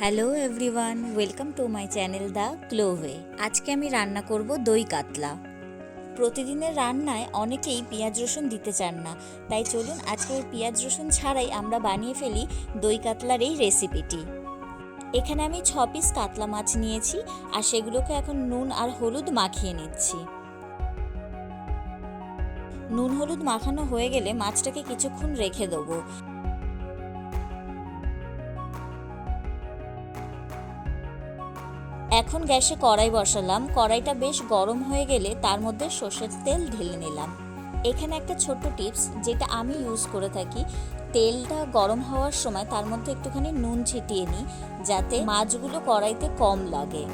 Hello everyone welcome to my channel the ক্লোভে আজকে আমি রান্না করব দই কাতলা। প্রতিদিনের রান্নায় অনেকেই পেঁয়াজ রসুন দিতে চান না। তাই চলুন আজকে ওই পেঁয়াজ রসুন ছাড়াই আমরা বানিয়ে ফেলি দই কাতলার এই রেসিপিটি এখানে আমি ছ পিস কাতলা মাছ নিয়েছি আর সেগুলোকে এখন নুন আর হলুদ মাখিয়ে নিচ্ছি। নুন হলুদ মাখানো হয়ে গেলে মাছটাকে কিছুক্ষণ রেখে দেবো। এখন গ্যাসে কড়াই বসালাম। কড়াইটা বেশ গরম হয়ে গেলে তার মধ্যে সর্ষের তেল ঢেলে নিলাম। এখানে একটা ছোট্ট টিপস, যেটা আমি ইউজ করে থাকি। তেলটা গরম হওয়ার সময় তার মধ্যে একটুখানি নুন ছিটিয়ে নিই, যাতে মাছগুলো কড়াইতে কম লাগে।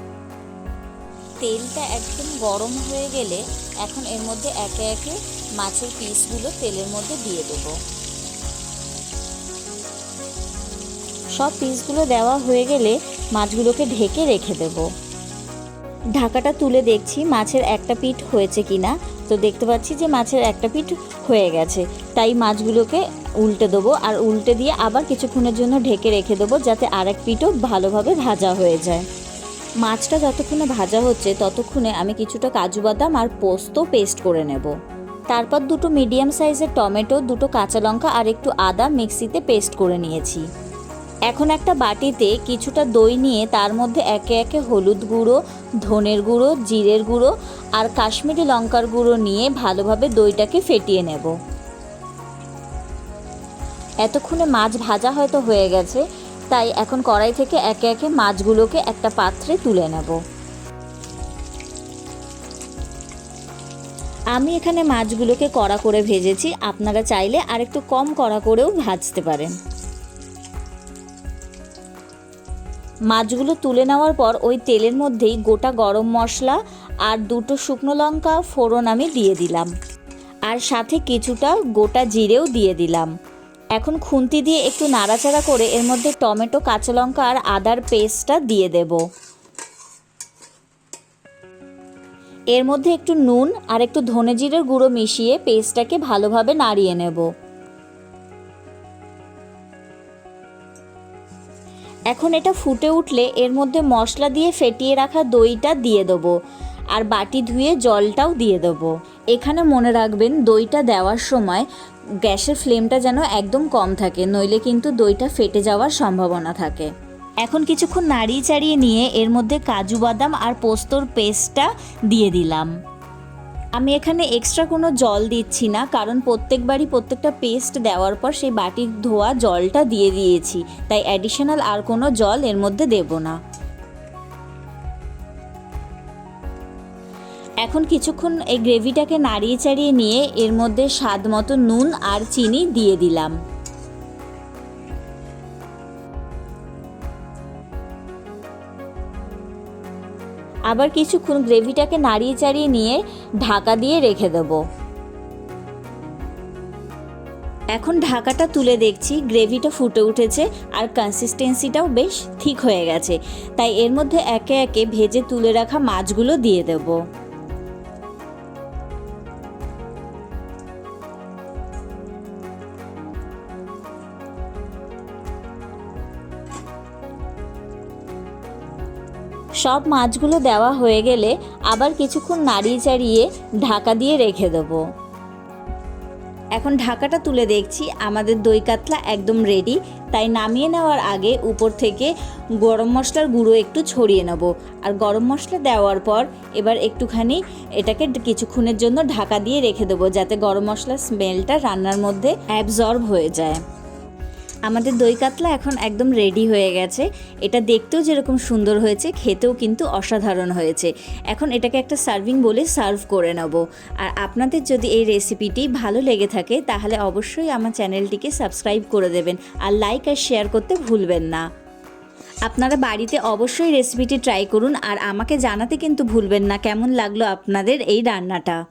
তেলটা একদম গরম হয়ে গেলে এখন এর মধ্যে একে একে মাছের পিসগুলো তেলের মধ্যে দিয়ে দেবো। সব পিসগুলো দেওয়া হয়ে গেলে মাছগুলোকে ঢেকে রেখে দেব। ঢাকাটা তুলে দেখছি মাছের একটা পিঠ হয়েছে কিনা। তো দেখতে পাচ্ছি যে মাছের একটা পিঠ হয়ে গেছে। তাই মাছগুলোকে উল্টে দেবো আর উল্টে দিয়ে আবার কিছুক্ষণের জন্য ঢেকে রেখে দেবো যাতে আরেক পিঠও ভালোভাবে ভাজা হয়ে যায়। মাছটা যতক্ষণে ভাজা হচ্ছে ততক্ষণে আমি কিছুটা কাজু বাদাম আর পোস্ত পেস্ট করে নেব। তারপর দুটো মিডিয়াম সাইজের টমেটো, দুটো কাঁচা লঙ্কা আর একটু আদা মিক্সিতে পেস্ট করে নিয়েছি। এখন একটা বাটিতে কিছুটা দই নিয়ে তার মধ্যে একে একে হলুদ গুঁড়ো, ধনের গুঁড়ো, জিরের গুঁড়ো আর কাশ্মীরি লঙ্কার গুঁড়ো নিয়ে ভালোভাবে দইটাকে ফেটিয়ে নেব। এতক্ষণে মাছ ভাজা হয়তো হয়ে গেছে, তাই এখন কড়াই থেকে একে একে মাছগুলোকে একটা পাত্রে তুলে নেব। আমি এখানে মাছগুলোকে কড়া করে ভেজেছি, আপনারা চাইলে আরেকটু কম কড়া করেও ভাজতে পারেন। মাছগুলো তুলে নেওয়ার পর ওই তেলের মধ্যেই গোটা গরম মশলা আর দুটো শুকনো লঙ্কা ফোড়ন আমি দিয়ে দিলাম। আর সাথে কিছুটা গোটা জিরেও দিয়ে দিলাম। এখন খুন্তি দিয়ে একটু নাড়াচাড়া করে এর মধ্যে টমেটো, কাঁচা লঙ্কা আর আদার পেস্টটা দিয়ে দেব। এর মধ্যে একটু নুন আর একটু ধনে জিরের গুঁড়ো মিশিয়ে পেস্টটাকে ভালোভাবে নাড়িয়ে নেব। এখন এটা ফুটে উঠলে এর মধ্যে মশলা দিয়ে ফেটিয়ে রাখা দইটা দিয়ে দেবো আর বাটি ধুয়ে জলটাও দিয়ে দেবো। এখানে মনে রাখবেন দইটা দেওয়ার সময় গ্যাসের ফ্লেমটা যেন একদম কম থাকে, নইলে কিন্তু দইটা ফেটে যাওয়ার সম্ভাবনা থাকে। এখন কিছুক্ষণ নাড়িয়ে চাড়িয়ে নিয়ে এর মধ্যে কাজু বাদাম আর পোস্তর পেস্টটা দিয়ে দিলাম। আমি এখানে এক্সট্রা কোনো জল দিচ্ছি না, কারণ প্রত্যেকবারই প্রত্যেকটা পেস্ট দেওয়ার পর সেই বাটির ধোয়া জলটা দিয়ে দিয়েছি। তাই অ্যাডিশনাল আর কোনো জল এর মধ্যে দেব না। এখন কিছুক্ষণ এই গ্রেভিটাকে নাড়িয়ে চাড়িয়ে নিয়ে এর মধ্যে স্বাদ মতো নুন আর চিনি দিয়ে দিলাম। আবার কিছুক্ষণ গ্রেভিটাকে নাড়িয়ে চাড়িয়ে নিয়ে ঢাকা দিয়ে রেখে দেবো। এখন ঢাকাটা তুলে দেখছি, গ্রেভিটা ফুটে উঠেছে আর কনসিস্টেন্সিটাও বেশ ঠিক হয়ে গেছে। তাই এর মধ্যে একে একে ভেজে তুলে রাখা মাছগুলো দিয়ে দেব। সব মাছগুলো দেওয়া হয়ে গেলে আবার কিছুক্ষণ নাড়িয়ে চাড়িয়ে ঢাকা দিয়ে রেখে দেবো। এখন ঢাকাটা তুলে দেখছি, আমাদের দই কাতলা একদম রেডি তাই নামিয়ে নেওয়ার আগে উপর থেকে গরম মশলার গুঁড়ো একটু ছড়িয়ে নেব। আর গরম মশলা দেওয়ার পর এবার একটুখানি এটাকে কিছুক্ষণের জন্য ঢাকা দিয়ে রেখে দেবো, যাতে গরম মশলার স্মেলটা রান্নার মধ্যে অ্যাবজর্ব হয়ে যায়। আমাদের দই কাতলা এখন একদম রেডি হয়ে গেছে। এটা দেখতেও যেরকম সুন্দর হয়েছে, খেতেও কিন্তু অসাধারণ হয়েছে। এখন এটাকে একটা সার্ভিং বলে সার্ভ করে নেব। আর আপনাদের যদি এই রেসিপিটি ভালো লেগে থাকে, তাহলে অবশ্যই আমার চ্যানেলটিকে সাবস্ক্রাইব করে দেবেন আর লাইক আর শেয়ার করতে ভুলবেন না। আপনারা বাড়িতে অবশ্যই রেসিপিটি ট্রাই করুন আর আমাকে জানাতে কিন্তু ভুলবেন না, কেমন লাগল আপনাদের এই রান্নাটা।